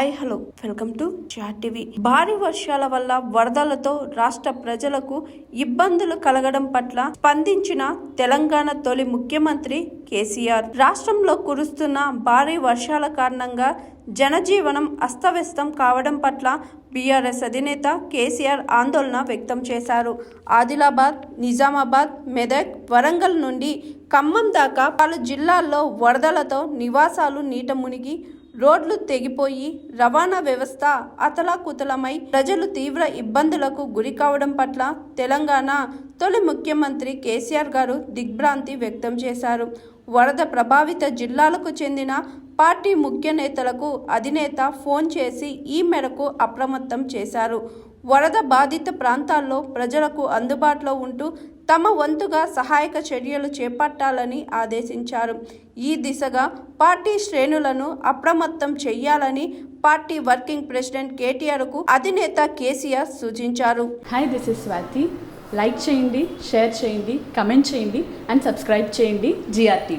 Hi hello. Welcome to chat TV. భారీ వర్షాల వల్ల వరదలతో రాష్ట్ర ప్రజలకు ఇబ్బందులు కలగడం పట్ల స్పందించిన తెలంగాణ తొలి ముఖ్యమంత్రి కేసీఆర్. రాష్ట్రంలో కురుస్తున్న భారీ వర్షాల కారణంగా జనజీవనం అస్తవ్యస్తం కావడం పట్ల బీఆర్ఎస్ అధినేత కేసీఆర్ ఆందోళన వ్యక్తం చేశారు. ఆదిలాబాద్ నిజామాబాద్ మెదక్ వరంగల్ నుండి ఖమ్మం దాకా పలు జిల్లాల్లో వరదలతో నివాసాలు నీట మునిగి రోడ్లు తెగిపోయి రవాణా వ్యవస్థ అతలాకుతలమై ప్రజలు తీవ్ర ఇబ్బందులకు గురి కావడం పట్ల తెలంగాణ తొలి ముఖ్యమంత్రి కేసీఆర్ గారు దిగ్భ్రాంతి వ్యక్తం చేశారు. వరద ప్రభావిత జిల్లాలకు చెందిన పార్టీ ముఖ్య నేతలకు అధినేత ఫోన్ చేసి ఈ మేరకు అప్రమత్తం చేశారు. వరద బాధిత ప్రాంతాల్లో ప్రజలకు అందుబాటులో ఉంటూ తమ వంతుగా సహాయక చర్యలు చేపట్టాలని ఆదేశించారు. ఈ దిశగా పార్టీ శ్రేణులను అప్రమత్తం చేయాలని పార్టీ వర్కింగ్ ప్రెసిడెంట్ కేటీఆర్కు అధినేత కేసీఆర్ సూచించారు. Hi this is Swathi like చేయండి షేర్ చేయండి కమెంట్ చేయండి అండ్ సబ్స్క్రైబ్ చేయండి జిఆర్ టీవీ